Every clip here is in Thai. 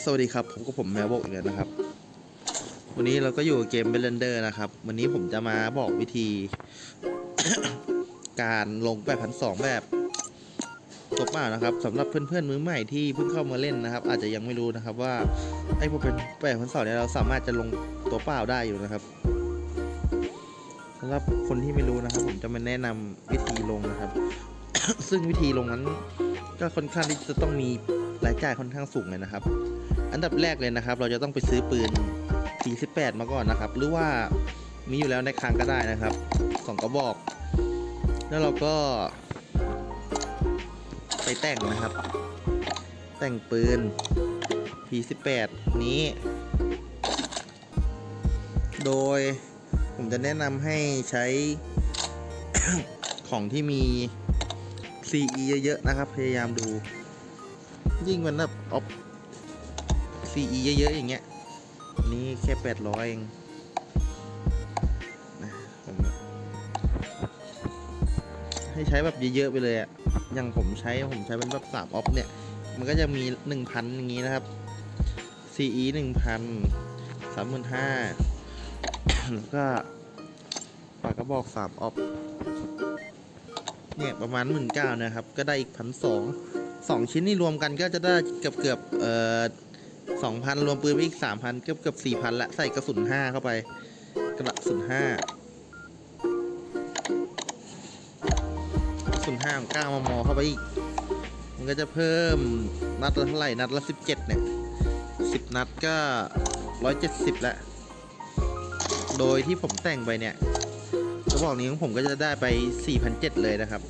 สวัสดีครับ ผมกับผมแมวบกอีกแล้วนะครับ วันนี้เราก็อยู่เกมเบลนเดอร์นะครับ วันนี้ผมจะมาบอกวิธี การลง 8,200 แบบตัวเปล่านะครับสำหรับเพื่อนๆมือใหม่ที่เพิ่งเข้ามาเล่นนะครับ อาจจะยังไม่รู้นะครับว่าไอ้พวกเป็น8,200เนี่ยเราสามารถจะลงตัวเปล่าได้อยู่นะครับสำหรับคนที่ไม่รู้นะครับ ผมจะมาแนะนำวิธีลงนะครับ ซึ่งวิธีลงนั้นก็ค่อนข้างที่จะต้องมี รายจ่ายค่อนข้างสูงเลยนะครับ อันดับแรกเลยนะครับ เราจะต้องไปซื้อปืน P18 มาก่อนนะครับ หรือว่ามีอยู่แล้วในคลังก็ได้นะครับสองกระบอก แล้วเราก็ ไปแต่งนะครับ แต่งปืน P18 นี้ โดยผมจะแนะนำให้ใช้ของที่มี CE เยอะๆนะครับ พยายามดู ยิ่งมันแบบออฟ CE เยอะๆอย่างเงี้ย นี่แค่800เองนะให้ใช้แบบเยอะๆไปเลยอะอย่างผมใช้ผมใช้เป็นแบบ3ออฟเนี่ย มันก็จะมี1,000อย่างงี้นะครับ CE 1,000 35,000แล้วก็ปากกระบอก3ออฟเนี่ยประมาณหมื่นเก้านะครับ ก็ได้อีกพันสอง สองชิ้นนี่รวมกันก็จะได้เกือบเกือบเอ่อสองพันรวมปืนไปอีกสามพันเกือบเกือบสี่พันละใส่กระสุนห้าเข้าไป กระสุนห้ากระสุนห้าของก้ามมอเข้าไปอีก มันก็จะเพิ่มนัดละเท่าไหร่นัดละสิบเจ็ดเนี่ยสิบนัดก็ร้อยเจ็ดสิบละโดยที่ผมแต่งไปเนี่ยกระบอกนี้ของผมก็จะได้ไป 4,700 เลยนะครับ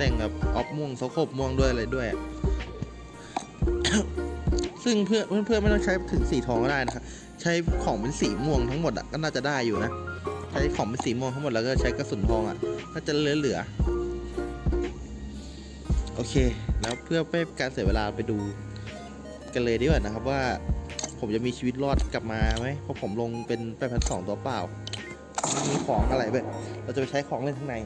แต่งแบบออฟม่วงโซโคบม่วงด้วยอะไรด้วย ซึ่งเพื่อนเพื่อนไม่ต้องใช้ถึงสีทองก็ได้นะครับใช้ของเป็นสีม่วงทั้งหมดอะก็น่าจะได้อยู่นะ ใช้ของเป็นสีม่วงทั้งหมดแล้วก็ใช้กระสุนทองอะน่าจะเหลือเหลือๆโอเค แล้วเพื่อไม่การเสียเวลาไปดูกันเลยดีกว่านะครับว่าผมจะมีชีวิตรอดกลับมาไหมเพราะผมลงเป็น8,200ตัวเปล่ามีของอะไรแบบเราจะไปใช้ของเล่นข้างใน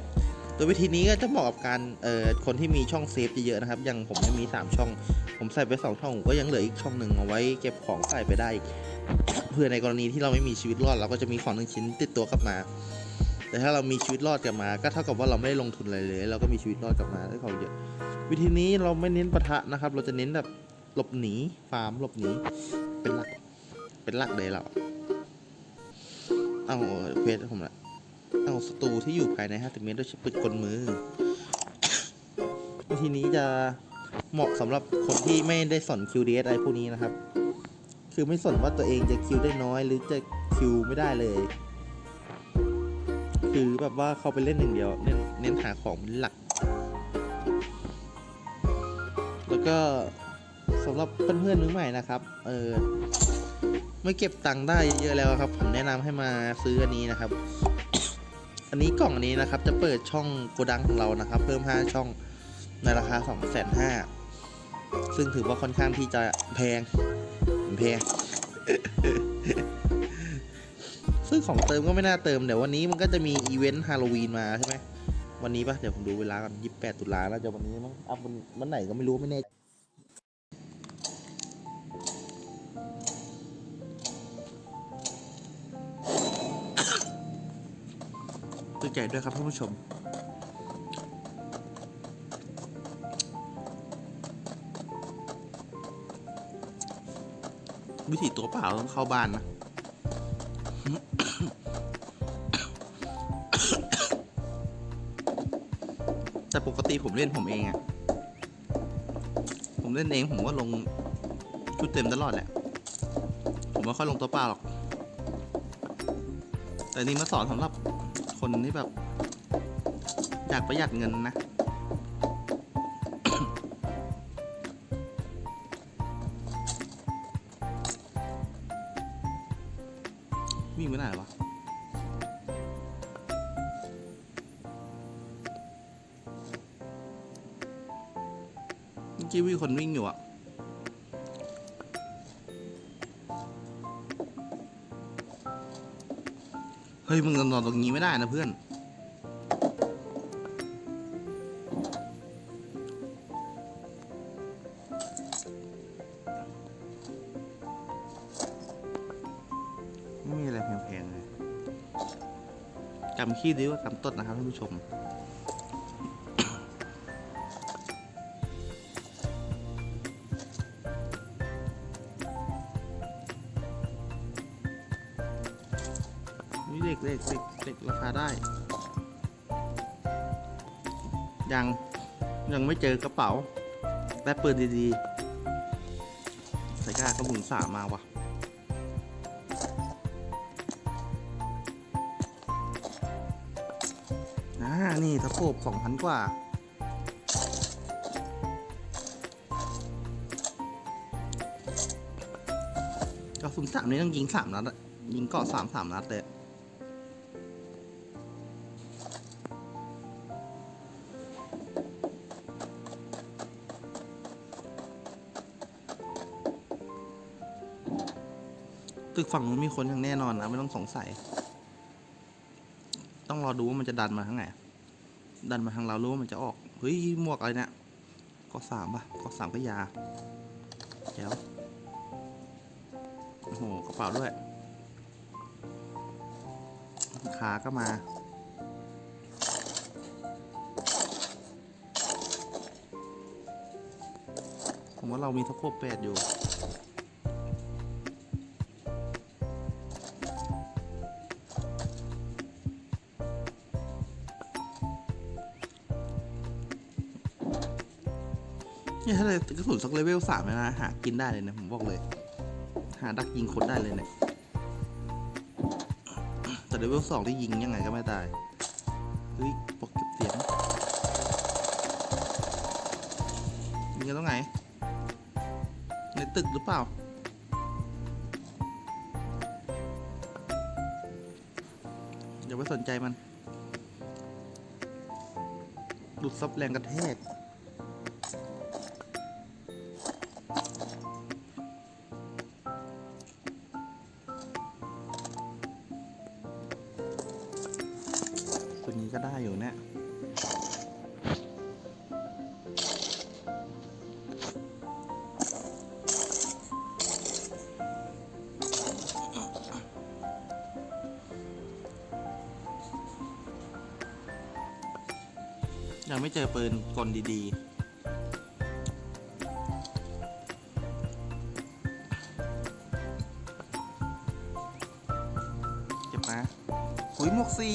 โดยวิธีนี้ก็จะเหมาะกับการเอ่อคนที่มีช่องเซฟเยอะๆนะครับอย่างผมเนี่ยมี 3 ช่อง ผมใส่ไป 2 ช่องผมก็ยังเหลืออีกช่องหนึ่งเอาไว้เก็บของใส่ไปได้ เพื่อในกรณีที่เราไม่มีชีวิตรอดเราก็จะมีของหนึ่งชิ้นติดตัวกลับมา แต่ถ้าเรามีชีวิตรอดกลับมา ก็เท่ากับว่าเราไม่ได้ลงทุนอะไรเลย เราก็มีชีวิตรอดกลับมาได้ของเยอะ วิธีนี้เราไม่เน้นปะทะนะครับ เราจะเน้นแบบหลบหนีฟาร์มหลบหนีเป็นหลักเป็นหลักเลยเราเอาเควสผมละ เอาศัตรูที่อยู่ภายใน 50 เมตรด้วยใช้ปืนกลมือ วิธีนี้จะเหมาะสำหรับคนที่ไม่ได้สน QDS อะไรพวกนี้นะครับ คือไม่สนว่าตัวเองจะคิวได้น้อย หรือจะคิวไม่ได้เลย คือแบบว่าเขาไปเล่นอย่งเดียว เน้นเน้นหาของเป็นหลัก แล้วก็สำหรับเพื่อนๆมือใหม่นะครับ เออไม่เก็บตังค์ได้เยอะแล้วครับ ผมแนะนำให้มาซื้ออันนี้นะครับ อันนี้กล่องนี้นะครับจะเปิดช่องโกดังของเรานะครับ เพิ่ม 5 ช่องในราคา 2 5 0 0 0ซึ่งถือว่าค่อนข้างที่จะแพงแพง ซึ่งของเติมก็ไม่น่าเติมเดี๋ยววันนี้มันก็จะมีอีเวนต์ฮาโลวีนมาใช่ไหมวันนี้ปะเดี๋ยวผมดูเวลาก่อน28 ตุลาแล้วจะวันนี้มั้งอัพวันวันไหนก็ไม่รู้ไม่แน่ ใจด้วยครับท่านผู้ชม วิธีตัวเปล่าต้องเข้าบ้านนะแต่ปกติผมเล่นผมเองอะผมเล่นเองผมก็ลงชุดเต็มตลอดแหละ ผมไม่ค่อยลงตัวเปล่าหรอก แต่นี่มาสอนสำหรับ คนที่แบบ อยากประหยัดเงินนะ วิ่งไม่ได้หรอวะเมื่อกี้มีคนวิ่งอยู่อะ เฮ้ยมึงนอนตรงนี้ไม่ได้นะเพื่อน ไม่มีอะไรแพงๆเลยจำขี้ดีว่ากำต้นนะครับท่านผู้ชม ไม่เจอกระเป๋าแต่ปืนดีๆใส่กล้ากระบุนสามมาว่ะ อ่า นี่ตะโขบสองพันกว่ากระสุนสามนี่ต้องยิงสามนัดอะยิงเกาะสามสามนัดเลย ตึกฝั่งนู้นมีคนอย่างแน่นอนนะไม่ต้องสงสัย ต้องรอดูว่ามันจะดันมาทางไหน ดันมาทางเรารู้ว่ามันจะออก เฮ้ยหมวกอะไรเนี่ยก็สามป่ะก็สามก็ยาเดี๋ยวโอ้โหกระเป๋าด้วย ขาก็มาผมว่าเรามีทะโคบแปดอยู่ เลยกระสุนสักเลเวลสามนะหากินได้เลยนะผมบอกเลย หาดักยิงคนได้เลยเนี่ยแต่เลเวลสองที่ยิงยังไงก็ไม่ตายเฮ้ยปกเก็บเสียงยิงกันตรงไหน ในตึกหรือเปล่าอย่าไปสนใจมัน หลุดซับแรงกระแทก ยังไม่เจอปืนกลดีๆ เก็บมาหุยหมวกซี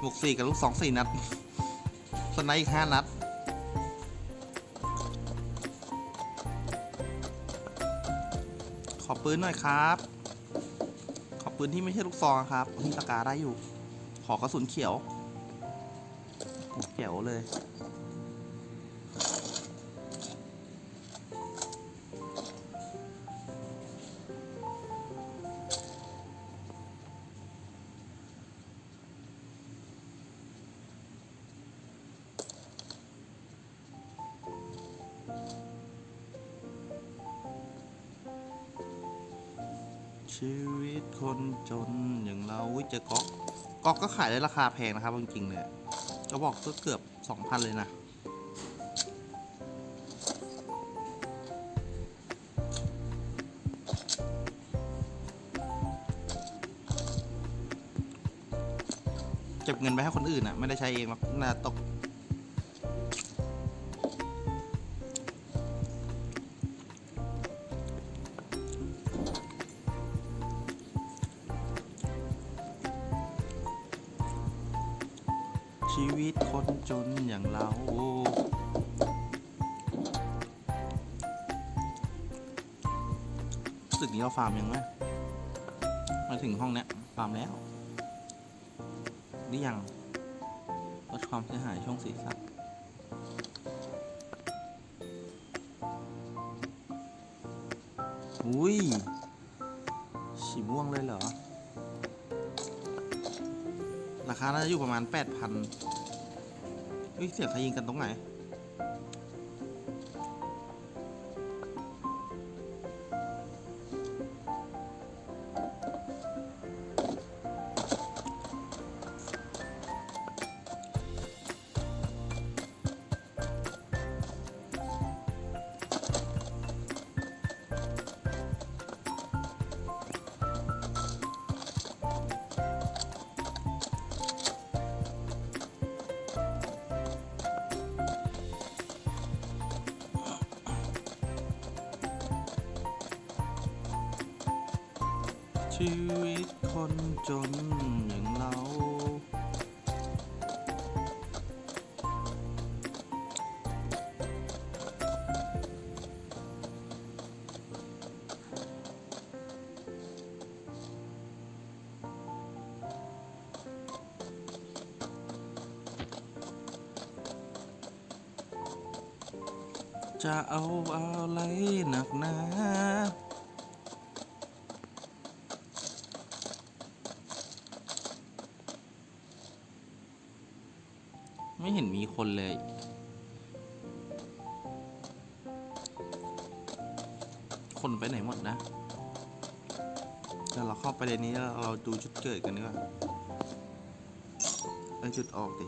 หมวกสี่กับลูกสองสี่นัด สไนด์อีกห้านัด ขอปืนหน่อยครับ ขอปืนที่ไม่ใช่ลูกซองครับที่ตะกาได้อยู่ ขอกระสุนเขียว เขียวเลย ชีวิตคนจนอย่างเราจะก๊อกก๊อกก็ขายได้ราคาแพงนะครับจริงๆเลยก็บอกก็เกือบสองพันเลยนะเก็บเงินไปให้คนอื่นอะ ไม่ได้ใช้เองหรอกน่าตก ชีวิตคนจนอย่างเราสึกนี้เราฟาร์มยังไหมมาถึงห้องเนี้ยฟาร์มแล้วหรือยังลดความเสียหายช่วงศีรษะอุ้ย น่าจะอยู่ประมาณ8,000เฮ้ยเสียงใครยิงกันตรงไหน ชีวิตคนจนอย่างเรา จะเอาอะไรหนักหนา ไม่เห็นมี คนเลย คนไปไหนหมดนะเดี๋ยวเราเข้าไปในนี้แล้วเราดูจุดเกิดกันดีกว่าไอจุดออกดิ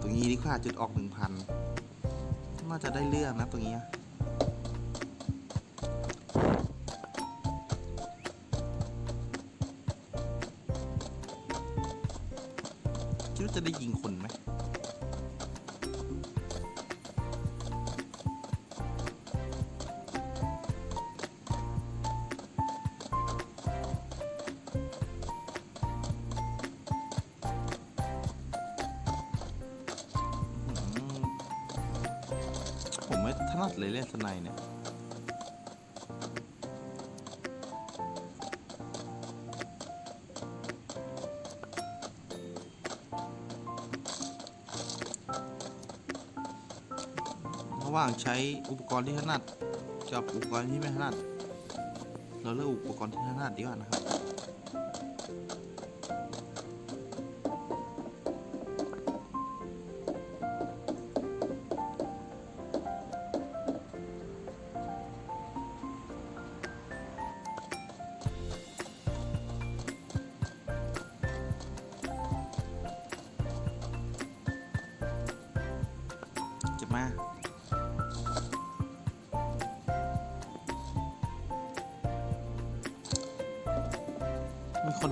ตรงนี้ดีกว่าจุดออกหนึ่งพันน่าจะได้เรื่องนะตรงนี้ ผมไม่ถนัดเลยเล่นสไนเนี่ยระหว่างใช้อุปกรณ์ที่ถนัดกับอุปกรณ์ที่ไม่ถนัด เราเลือกอุปกรณ์ที่ถนัดดีกว่านะครับ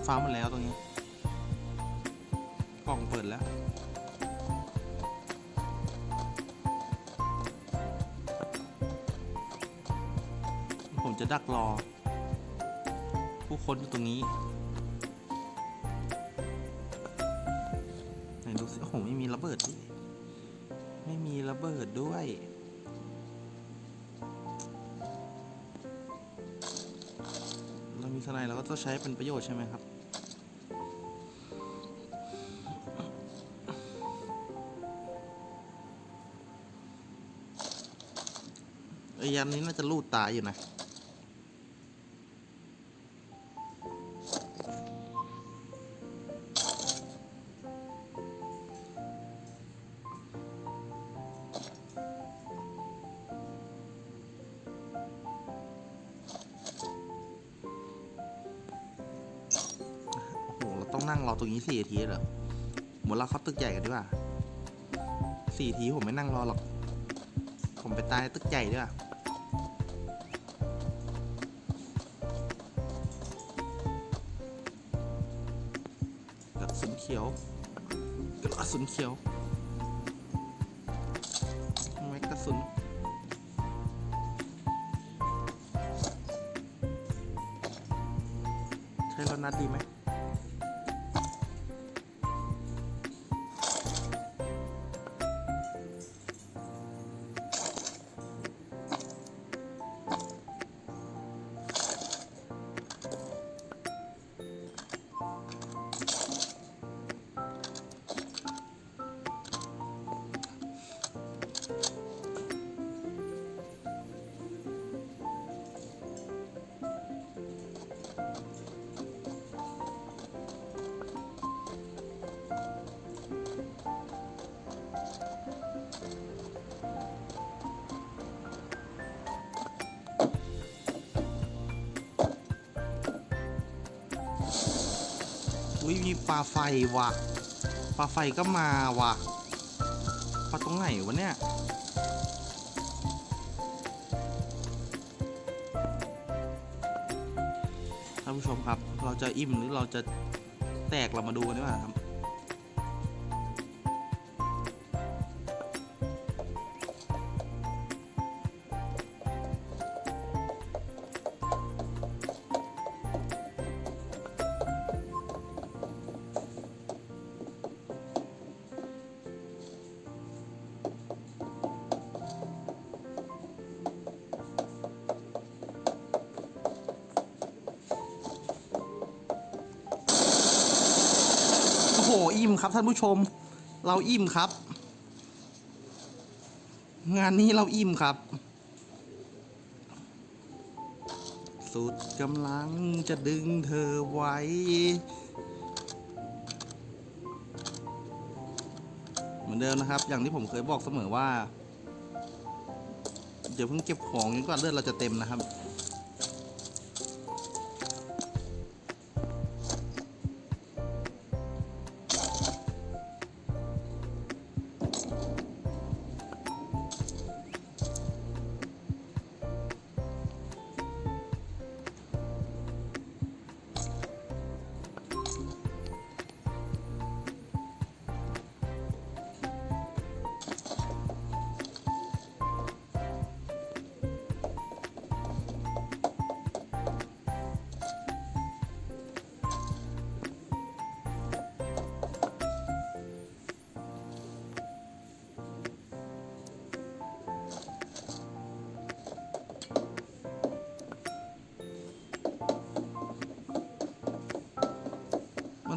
ฟ้าหมดแล้วตรงนี้ กล่องเปิดแล้ว ผมจะดักรอ ผู้คนอยู่ตรงนี้ไหนดูสิโอ้โหไม่มีระเบิดด้วยไม่มีระเบิดด้วยเรามีสนด์เราก็ต้องใช้เป็นประโยชน์ใช่ไหมครับ ยันนี้น่าจะลูดตายอยู่นะ โอ้โห เราต้องนั่งรอตรงนี้สี่นาทีเหรอหมดเราเข้าตึกใหญ่กันดีกว่าสี่ทีผมไม่นั่งรอหรอก ผมไปตายตึกใหญ่ดีกว่า สุนเขียวแม็กกระสุนใช้แล้วนัดดีไหม ยมีปลาไฟว่ะ ปลาไฟก็มาว่ะ ปลาตรงไหนวะเนี่ย ท่านผู้ชมครับ เราจะอิ่มหรือเราจะแตกเรามาดูกันดีกว่าครับ อิ่มครับท่านผู้ชม เราอิ่มครับ งานนี้เราอิ่มครับ สุดกำลังจะดึงเธอไว้เหมือนเดิมนะครับ อย่างที่ผมเคยบอกเสมอว่า เดี๋ยวเพิ่งเก็บของจนกว่าเลือดเราจะเต็มนะครับ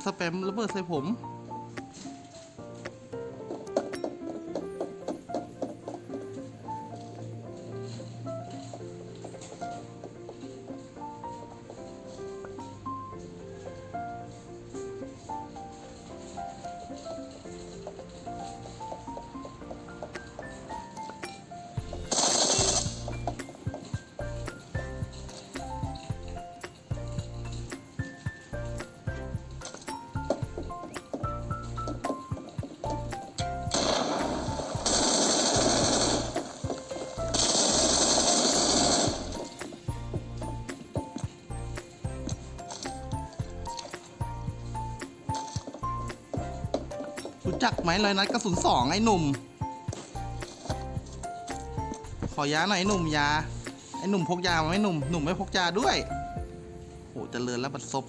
สแปมระเบิดใส่ผม จักไหมรอยนัดกระสุนสองไอ้หนุ่ม ขอยาหน่อยไอ้หนุ่มยา ไอ้หนุ่มพกยามาไหมหนุ่ม หนุ่มไม่พกยาด้วยโอ้หเจริญแล้วบัดซบ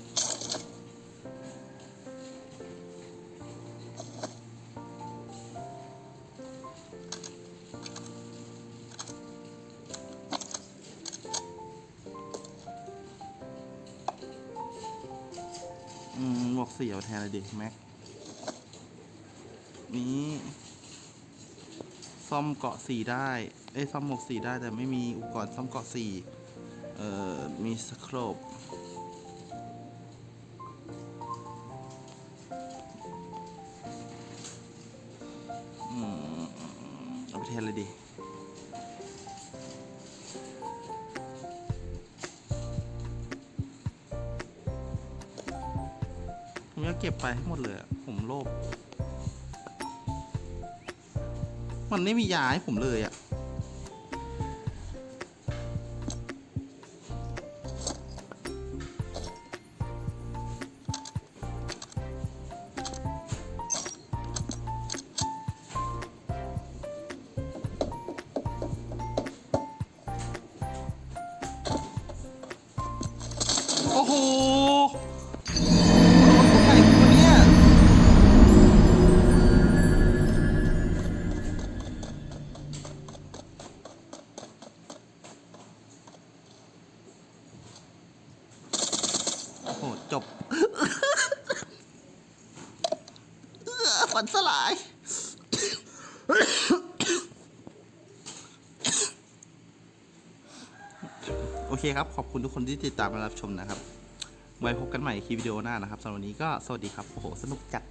อืมบอกเสียวแทนเลยดิแม็ก ซ่อมเกาะสี่ได้เอ้ยซ่อมหมวกสี่ได้แต่ไม่มีอุปกรณ์ซ่อมเกาะสี่เอ่อมีสโครบอืมเอาไปแทนเลยดิผมจะเก็บไปให้หมดเลย ผมโลภ มันไม่มียาให้ผมเลยอะ่ะ โอ้โห ครับ ขอบคุณทุกคนที่ติดตามและรับชมนะครับ ไว้พบกันใหม่คลิปวิดีโอหน้านะครับสำหรับวันนี้ก็สวัสดีครับ โอ้โห สนุกจัด